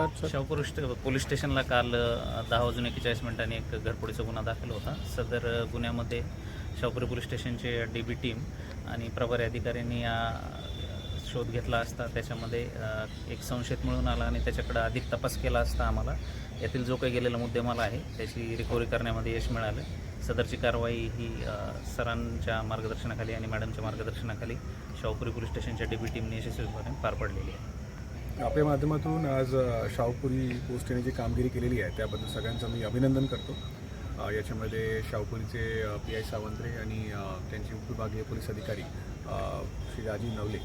असतात sir? Shahpur police स्टेशनला काल दहा वाजून एकेचाळीस मिनिटांनी एक घरपोडीचा गुन्हा दाखल होता. सदर गुन्ह्यामध्ये शाहपुरी पोलीस स्टेशनचे डी बी टीम आणि प्रभारी अधिकाऱ्यांनी या शोध घेतला असता. त्याच्यामध्ये एक संशयित मिळून आला आणि त्याच्याकडे अधिक तपास केला असता आम्हाला. यातील जो काही गेलेला मुद्देमाल आहे त्याची रिकव्हरी करण्यामध्ये यश मिळालं. सदरची कारवाई ही सरांच्या मार्गदर्शनाखाली आणि मॅडमच्या मार्गदर्शनाखाली शाहपुरी पोलीस स्टेशनच्या डी बी टीमने यशस्वीपणे पार पडलेली आहे. आपल्या माध्यमातून आज अ, पोस्ट पोस्टने जी कामगिरी केलेली आहे त्याबद्दल सगळ्यांचं मी अभिनंदन करतो. याच्यामध्ये शाहपुरीचे पी आय सावंत्रे आणि त्यांचे उपविभागीय पोलीस अधिकारी श्री राजीव नवले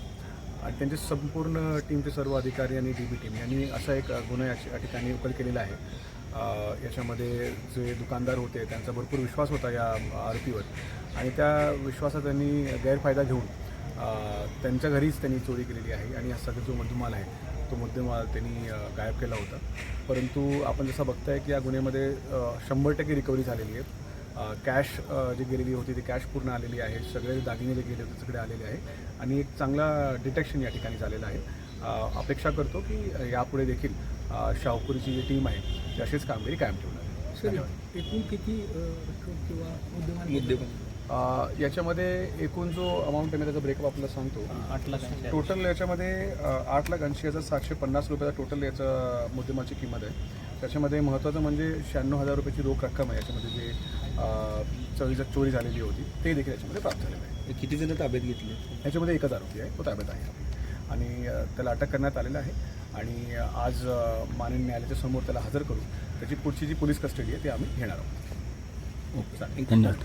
आणि त्यांचे संपूर्ण टीमचे सर्व अधिकारी आणि डी बी टीम यांनी असा एक गुन्हा या ठिकाणी उकल केलेला आहे. याच्यामध्ये जे दुकानदार होते त्यांचा भरपूर विश्वास होता या आरोपीवर आणि त्या विश्वासात त्यांनी गैरफायदा घेऊन त्यांच्या घरीच त्यांनी चोरी केलेली आहे आणि हा सगळा जो मधुमाल आहे तो मुद्देमाल त्यांनी गायब केला होता. परंतु आपण जसं बघताय की या गुन्ह्यामध्ये शंभर टक्के रिकव्हरी झालेली आहे. कॅश जी गेलेली होती ती कॅश पूर्ण आलेली आहे. सगळे दागिने जे गेले होते सगळे आलेले आहे. आणि एक चांगला डिटेक्शन या ठिकाणी झालेलं आहे. अपेक्षा करतो की यापुढे देखील शाहपुरीची जी टीम आहे ती अशीच कामगिरी कायम ठेवणार आहे. एकूण किती किंवा मुद्देमाल. याच्यामध्ये एकूण जो अमाऊंट आहे मी त्याचा ब्रेकअप आपल्याला सांगतो. टोटल याच्यामध्ये आठ लाख ऐंशी हजार सातशे पन्नास रुपयाचा टोटल याचा मुद्देमालची किंमत आहे. त्याच्यामध्ये महत्त्वाचं म्हणजे शहाण्णव हजार रुपयाची रोख रक्कम आहे याच्यामध्ये जे अ, चोरीचा चोरी झालेली होती ते देखील याच्यामध्ये प्राप्त झालेलं आहे. किती जण ताब्यात घेतले? याच्यामध्ये एकच आरोपी आहे तो ताब्यात आहे. आणि त्याला अटक करण्यात आलेलं आहे. आणि आज माननीय न्यायालयाच्या समोर त्याला हजर करून त्याची पुढची जी पोलीस कस्टडी आहे ती आम्ही घेणार आहोत. चालेल. धन्यवाद.